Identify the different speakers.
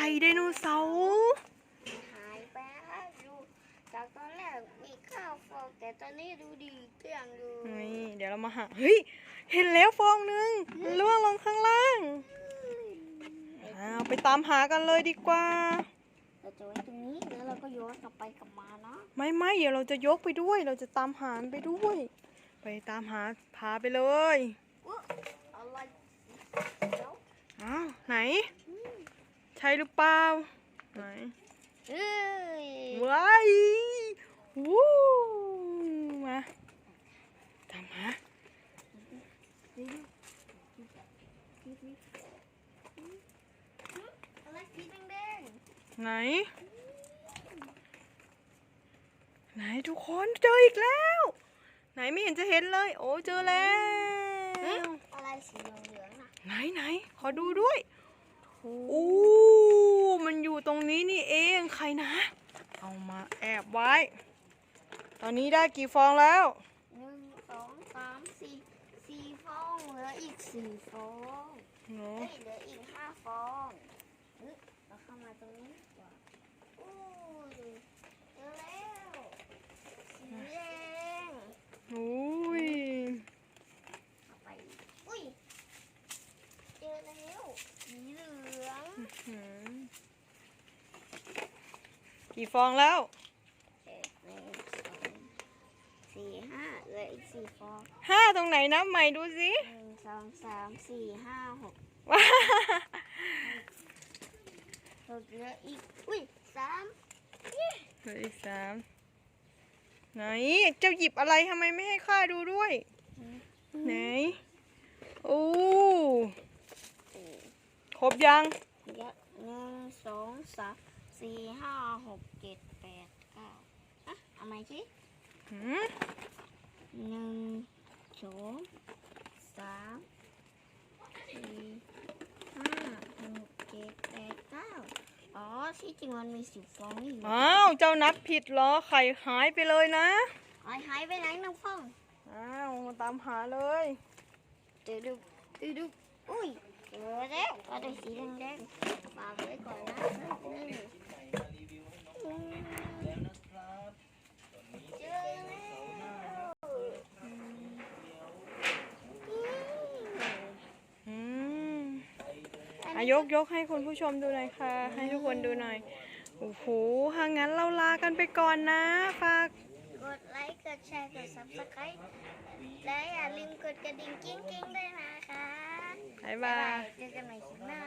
Speaker 1: ข่ไดโนเสาร์
Speaker 2: หายไปแล้วดูจากตอนแรกมีข้าวฟองแต่ตอนนี้ดูดีเกลี้ยงดู
Speaker 1: นี่เดี๋ยวเรามาหา เฮ้ย เห็นแล้วฟองหนึ่งมันล่วงลงข้างล่างอ้าวไปตามหากันเลยดีกว่า
Speaker 2: เราจะไว้ตรงนี้แล้วเราก็โยนกลับไปกลับมาเนาะ
Speaker 1: ไม่ไม่เดี๋ยวเราจะยกไปด้วย เราจะตามหามันไปด้วย ไปตามหาพาไปเลย
Speaker 2: อุ๊ยอะไรเดี๋ยว
Speaker 1: อ้าวไหน ใช่หรือเปล่าไหน
Speaker 2: เอ้ย
Speaker 1: ว้ายวู้มาตามหา
Speaker 2: อะไรสีแดง
Speaker 1: ไหน ไหนทุกคนเจออีกแล้ว ไหนไม่เห็นจะเห็นเลย โอ้เจอแล้ว
Speaker 2: ๆอะไรสีเหลืองๆน่ะ
Speaker 1: ไหนไหนขอดูด้วยอู้มันอยู่ตรง นี้นี่เองใครนะ เอามาแอบไว้ ตอนนี้ได้กี่ฟองแล้ว
Speaker 2: หนึ่งสองสามสี่สี่ฟองเหลืออีกสี่ฟอง
Speaker 1: หนู
Speaker 2: เฮ้ยเหลืออีกห้าฟองเฮ้ยเราเข้ามาตรงนี้ดีกว่าอู้ยเจอแล้วสีแดง
Speaker 1: อุ้ย
Speaker 2: เอาไปอุ้ยเจอแล้วสีเหลือง
Speaker 1: หืม กี่ฟองแล้ว
Speaker 2: เอ็ดหนึ่งสองสี่ห้าเหลืออีกสี่ฟอง
Speaker 1: ห้าตรงไหนนับใหม่ดูสิ
Speaker 2: หนึ่งสองสามสี่ห้าหก
Speaker 1: ว้า
Speaker 2: หกเหลืออีกอุ้ยสาม
Speaker 1: เหลืออีกสามไหนเจ้าหยิบอะไรทำไมไม่ให้ข้าดูด้วย ไหนโอ้ครบยัง
Speaker 2: เยอะหนึ่งสองสาม สี่ห้าหกเจ็ดแปดเก้าอะเอาใหม่สิ
Speaker 1: หืม
Speaker 2: หนึ่งสองสามสี่ห้าหกเจ็ดแปดเก้าอ๋อที่จริงมันมีสิบฟองนี่
Speaker 1: อ้าวเจ้านับผิดเหรอไข่หายไปเลยนะ
Speaker 2: ไอ้หายไปไหนน้องฟอง
Speaker 1: อ้าวมาตามหาเลย
Speaker 2: ดูดูดูดูอุ้ยเจอแล้วก็ได้สีแดงๆฝากไว้ก่อนนะนี่อืมเจอแล้ว
Speaker 1: อืมอา ยกยกให้คุณผู้ชมดูหน่อยค่ะ ให้ทุกคนดูหน่อย โอ้โหถ้างั้นเราลากันไปก่อนนะ ฝาก
Speaker 2: กดไลค์ กดแชร์ กด subscribe และอย่าลืมกดกระดิ่งกิ้งกิ้งๆด้วยนะคะ
Speaker 1: บ๊ายบาย
Speaker 2: เจอกันใหม่คลิปหน้า